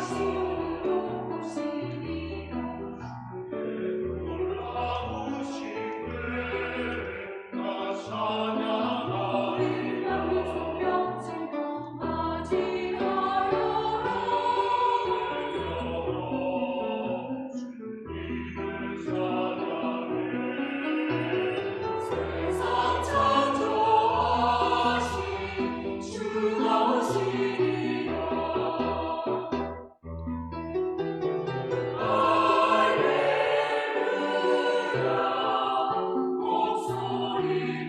see. Ой,